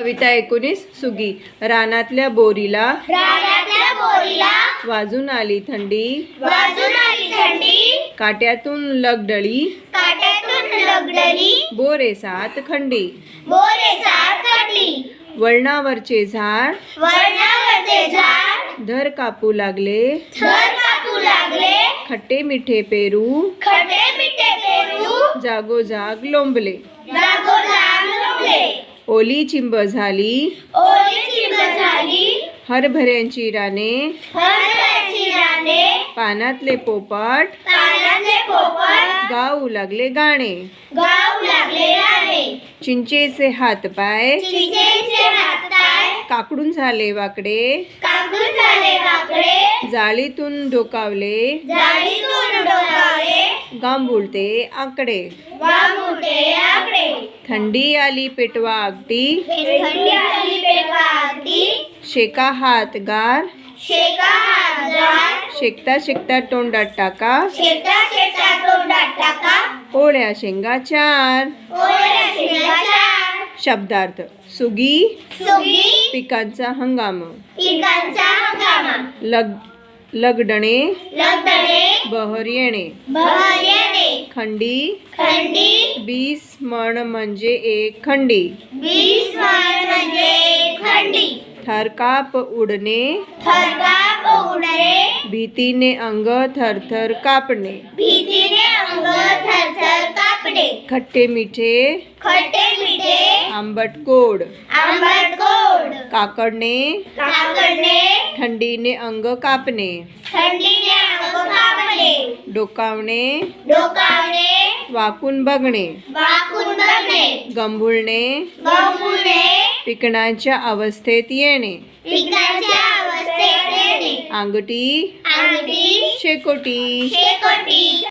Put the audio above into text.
कविता एकोणीस सुगी. रानातल्या बोरीला रानातल्या बोरीला वाजून आली थंडी. वाजून आली थंडी. काट्यातून लगडळी काट्यातून लगडली. बोरे सात खंडी. बोरे सात काढली वळणावरचे झाड. वरणावरचे झाड. धर कापू लागले. थर कापू लागले. खट्टे मिठे पेरू. खटे मिठे पेरू. जागोजाग लोंबले. जागोजाग लोंबले. ओली चिंब झाली. ओली चिंब झाली. हरभऱ्यांची राने हरभऱ्याची राने पानातले पोपट. पानातले पोपट. गाऊ लागले गाणे. गाऊ लागले राणे चिंचेचे हातपाय चिंचेचे हातपाय काकडून झाले वाकडे. कापून झाले वाकडे. जाळीतून डोकावले. जाळीतून डोकावले. गांबुळते आकडे. आकडे थंडी आली पेटवा अगदी. थंडी आली पेटवा अगदी. शेका हात गार. शेका शेकता शेकता तोंडात टाका. तोंडात पोळ्या शेंगा चार. ओळ्या शब्दार्थ सुगी. सुगी. पिकांचा हंगाम. पिकांचा हंगामा. लग लगडणे. लगदणे बहर येणे. बहर येणे. खंडी. खंडी. बीस मण म्हणजे एक खंडी. वीस माळ म्हणजे खंडी. थरकाप उडणे. थरकाप उडणे. भीतीने अंग थरथर कापणे. भीतीने अंग थरथर कापणे. खट्टे मिठे. खट्टे मिठे. आंबट कोड. आंबट गोड काकडणे. काकडणे. थंडीने अंग कापणे. थंडीने अंग कापणे डोकावणे. डोकावणे. वाकून बघणे. वाकून बघणे. गंभुळणे. गंभुळणे. पिकण्याच्या अवस्थेत येणे. पिकाच्या अवस्थेत येणे. अंगठी. अंगठी. शेकोटी. शेकोटी.